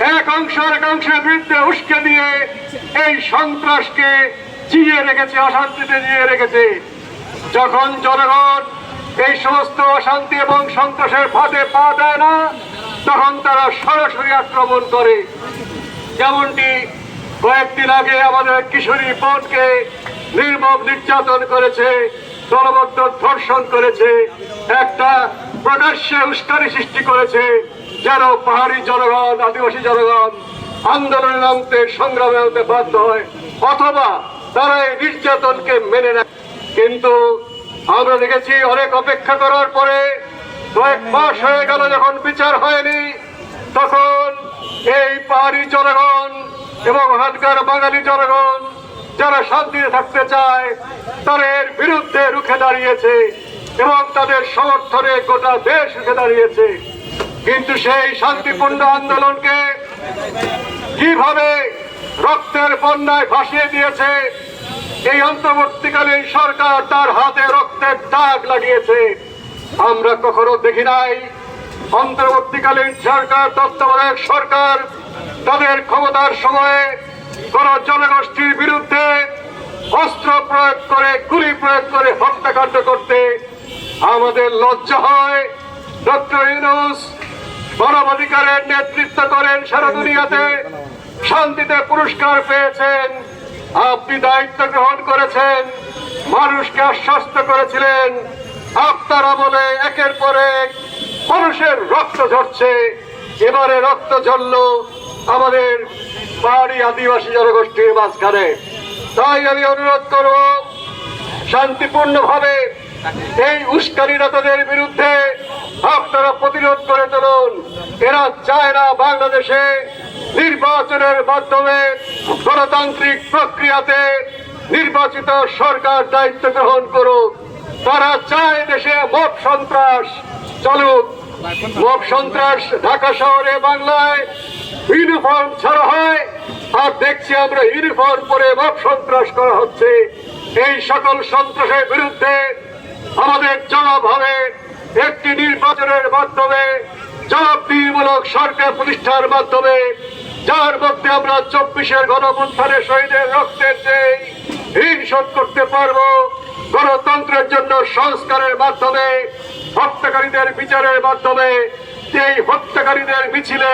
এক অংশ এক অংশের বিরুদ্ধে উস্কে দিয়ে এই সন্ত্রাসকে চিয়ে রেখেছে, অশান্তিতে জিয়ে রেখেছে। যখন জনগণ এই সমস্ত অশান্তি এবং সন্ত্রাসের ফাঁদে পা দেয় না, তখন তারা সরাসরি আক্রমণ করে। যেমনটি কয়েকদিন আগে আমাদের কিশোরী বোনকে নির্মম নির্যাতন করেছে, দলবদ্ধ ধর্ষণ করেছে, একটা প্রকাশ্যে উস্কানি সৃষ্টি করেছে। যেন পাহাড়ি জনগণ, আদিবাসী জনগণ আন্দোলনে নামতে, সংগ্রামে নামতে বাধ্য হয়, অথবা তারা এই নির্যাতনকে মেনে নেয়। কিন্তু আমরা দেখেছি অনেক অপেক্ষা করার পরে কয়েক মাস হয়ে গেল যখন বিচার হয়নি, তখন এই পাহাড়ি জনগণ এবং হাটকার বাঙালি জনগণ যারা শান্তিতে থাকতে চায়, তাদের বিরুদ্ধে রুখে দাঁড়িয়েছে এবং তাদের সমর্থনে গোটা দেশ রুখে দাঁড়িয়েছে। কিন্তু সেই শান্তিপূর্ণ আন্দোলনকে কীভাবে রক্তের বন্যায় ভাসিয়ে দিয়েছে, এই অন্তর্বর্তীকালীন সরকার তার হাতে রক্তের দাগ লাগিয়েছে, আমরা কখনো দেখি নাই। অন্তর্বর্তীকালীন সরকার, তত্ত্বাবধায়ক সরকার তাদের ক্ষমতার সময়ে কোন জনগোষ্ঠীর বিরুদ্ধে অস্ত্র প্রয়োগ করে, গুলি প্রয়োগ করে হত্যাকাণ্ড করতে আমাদের লজ্জা হয়। ডক্টর ইউনুস মানবাধিকারের নেতৃত্ব করেন সারা দুনিয়াতে। শান্তিতে পুরস্কার পেয়েছেন। আপনি দায়িত্ব গ্রহণ করেছেন। মানুষকে আশ্বস্ত করেছিলেন। আপনার আমলে একের পর এক মানুষের রক্ত ঝরছে। এবারে রক্ত ঝরল আমাদের পাহাড়ি আদিবাসী জনগোষ্ঠীর মাঝখানে। তাই আমি অনুরোধ করব, শান্তিপূর্ণভাবে এই উস্কানিরতদের বিরুদ্ধে আপনারা প্রতিরোধ করে চলুন। এরা চায় না বাংলাদেশে নির্বাচনের মাধ্যমে গণতান্ত্রিক প্রক্রিয়াতে নির্বাচিত সরকার দায়িত্ব গ্রহণ করুক। তারা চায় দেশে মব সন্ত্রাস চলুক। মব সন্ত্রাস ঢাকা শহরে, বাংলায় ইউনিফর্ম ছাড়া হয়। আর দেখছি আমরা ইউনিফর্ম পরে মব সন্ত্রাস করা হচ্ছে। এই সকল সন্ত্রাসের বিরুদ্ধে আমাদের জবাব হবে একটি নির্বাচনের মাধ্যমে জবাবদিহিমূলক সরকার প্রতিষ্ঠার মাধ্যমে, যার মধ্যে আমরা চব্বিশের গণমুত্থানে শহীদের রক্তের যে ঋণ করতে পারব, গণতন্ত্রের জন্য সংস্কারের মাধ্যমে, হত্যাকারীদের বিচারের মাধ্যমে এই হত্যাকারীদের মিছিলে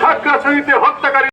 খাগড়াছড়িতে হত্যাকারী